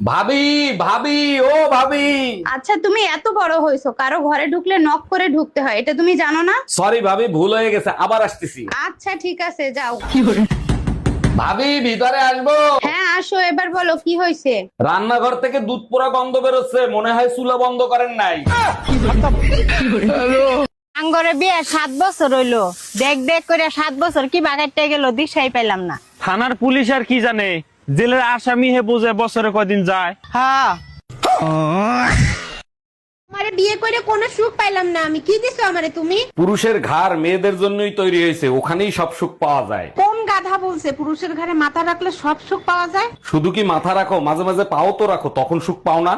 ভাবি ভাবি ও ভাবি। আচ্ছা তুমি এত বড় হয়েছো কারও ঘরে ঢুকলে নক করে ঢুকতে হয় এটা তুমি জানো না? সরি ভাবি ভুল হয়ে গেছে আবার আসতেছি। আচ্ছা ঠিক আছে যাও। ভাবি ভিতরে আসব? হ্যাঁ আসো এবার বলো কি হয়েছে? রান্নাঘর থেকে দুধ পোড়া গন্ধ বেরোচ্ছে মনে হয় চুলা বন্ধ করেন নাই। আঙ্গরে বিয়ে সাত বছর হইল। দেখ দেখ করে সাত বছর কি বাগাইতে গেল দিশাই পাইলাম না। থানার পুলিশ আর কি জানে? জেলের আসামি হে বোঝে বছরে কদিন যায়। হ্যাঁ। আমারে বিয়ে করে কোনো সুখ পাইলাম না। আমি কি দিছো আমারে তুমি? পুরুষের ঘাড় মেয়েদের জন্যই তৈরি হয়েছে। ওখানেই সব সুখ পাওয়া যায়। কোন গাধা বলছে? পুরুষের ঘরে মাথা রাখলে সব সুখ পাওয়া যায়? শুধু কি মাথা রাখো? মাঝে মাঝে পাও তো রাখো। তখন সুখ পাও না।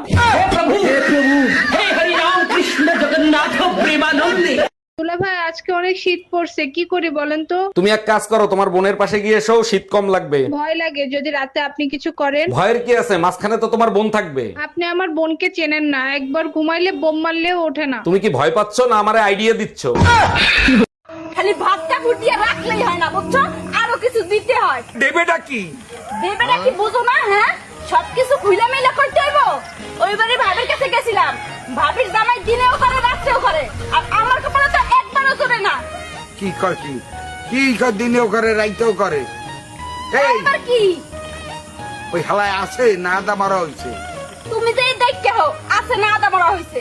দুলা ভাই আজকে অনেক শীত পড়ছে কি করি বলেন তো? তুমি এক কাজ করো তোমার বোনের পাশে গিয়ে এসো শীত কম লাগবে। ভয় লাগে যদি রাতে আপনি কিছু করেন। ভয়ের কি আছে? মাঝখানে তো তোমার বোন থাকবে। আপনি আমার বোনকে চেনেন না একবার ঘুমাইলে বোম মারলেও ওঠে না। তুমি কি ভয় পাচ্ছ না আমারে আইডিয়া দিচ্ছ? খালি ভাতটা ফুটিয়ে রাখলেই হয় না বুঝছ? আরও কিছু দিতে হয়। দেবেটা কি? দেবে নাকি বুঝো না হ্যাঁ? সবকিছু খুইলা মেলা করতে হইব। ওইবারে ভাবির কাছে গেছিলাম। ভাবির জামাই দিনেও করে রাত্রেও কি কয় কি দিনেও করে রাইতেও করে এই! কি? ওই হালায় আছে না আদা মারা হয়েছে তুমি যে দেখতে হো আছে না আদা মারা হইছে।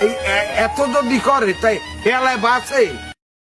এই এত যদি করে তাই হেলায় বাসে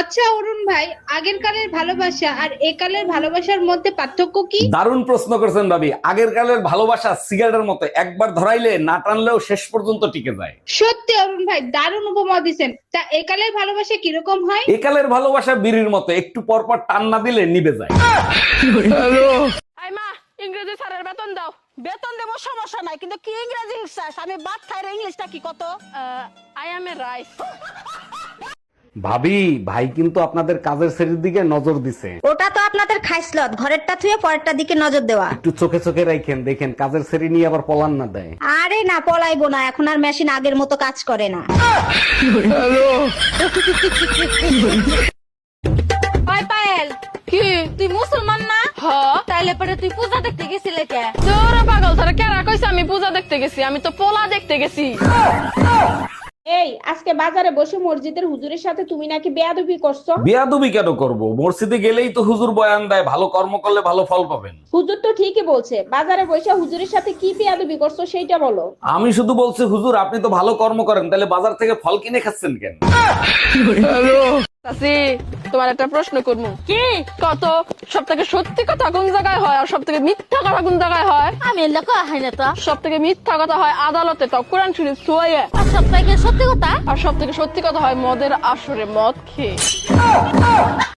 আচ্ছা অরুণ ভাই আগের কালের ভালোবাসা আর একালের ভালোবাসার মধ্যে পার্থক্য কি? দারুণ প্রশ্ন করছেন ভাবি। আগের কালের ভালোবাসা সিগারেটের মতো একবার ধরাইলে না টানলেও শেষ পর্যন্ত টিকে যায়। সত্যি অরুণ ভাই দারুণ উপমা দিছেন। তা একালের ভালোবাসা কীরকম হয়? একালের ভালোবাসা বিড়ির মতো একটু পর পর টান না দিলে নিবে যায়। মা ইংরেজি স্যারের বেতন দাও। বেতন দেবো সমস্যা নাই কিন্তু কি ইংরেজি স্যার আমি বাদ খাই ইংলিশটা কি কত? আই এম এ রাইস ভাবি ভাই কিন্তু আপনাদের কাজের শ্রেণির দিকে নজর দিছে। ওটা তো আপনাদের খাইসলত ঘরেরটা থুয়ে পরেরটা দিকে নজর দেওয়া। একটু চোখে চোখে রাখেন দেখেন কাজের শ্রেণি নিয়ে আবার পলান না দেয়। আরে না পলাইবো না এখন আর মেশিন আগের মতো কাজ করে না। ওই পায়েল কি? তুই মুসলমান না? হ। তাইলে পরে তুই পূজা দেখতে গেছিলে কে? তোরা পাগল তোরা কেরা কইছে আমি পূজা দেখতে গেছি? আমি তো পোলা দেখতে গেছি। এই আজকে বাজারে বসে মসজিদের হুজুরের সাথে তুমি নাকি বেয়াদবি করছ? বিয়াদবি কেন করব? মসজিদে গেলেই তো হুজুর বয়ান দেয় ভালো কর্ম করলে ভালো ফল পাবেন। হুজুর তো ঠিকই বলছে বাজারে বসে হুজুরের সাথে কি বেয়াদবি করছ সেইটা বলো। আমি শুধু বলছি হুজুর আপনি তো ভালো কর্ম করেন তাহলে বাজার থেকে ফল কিনে খাচ্ছেন কেন? চাচি তোমার একটা প্রশ্ন করব। কি? কত? সব থেকে সত্যি কথা কোন জায়গায় হয় আর সব থেকে মিথ্যা কথা কোন জায়গায় হয়? আমি এলাকা হয় না তো। সব থেকে মিথ্যা কথা হয় আদালতে তো কোরআন শরীফ সোয়ে আর সব থেকে সত্যি কথা? আর সব থেকে সত্যি কথা হয় মদের আসরে মদ খেয়ে।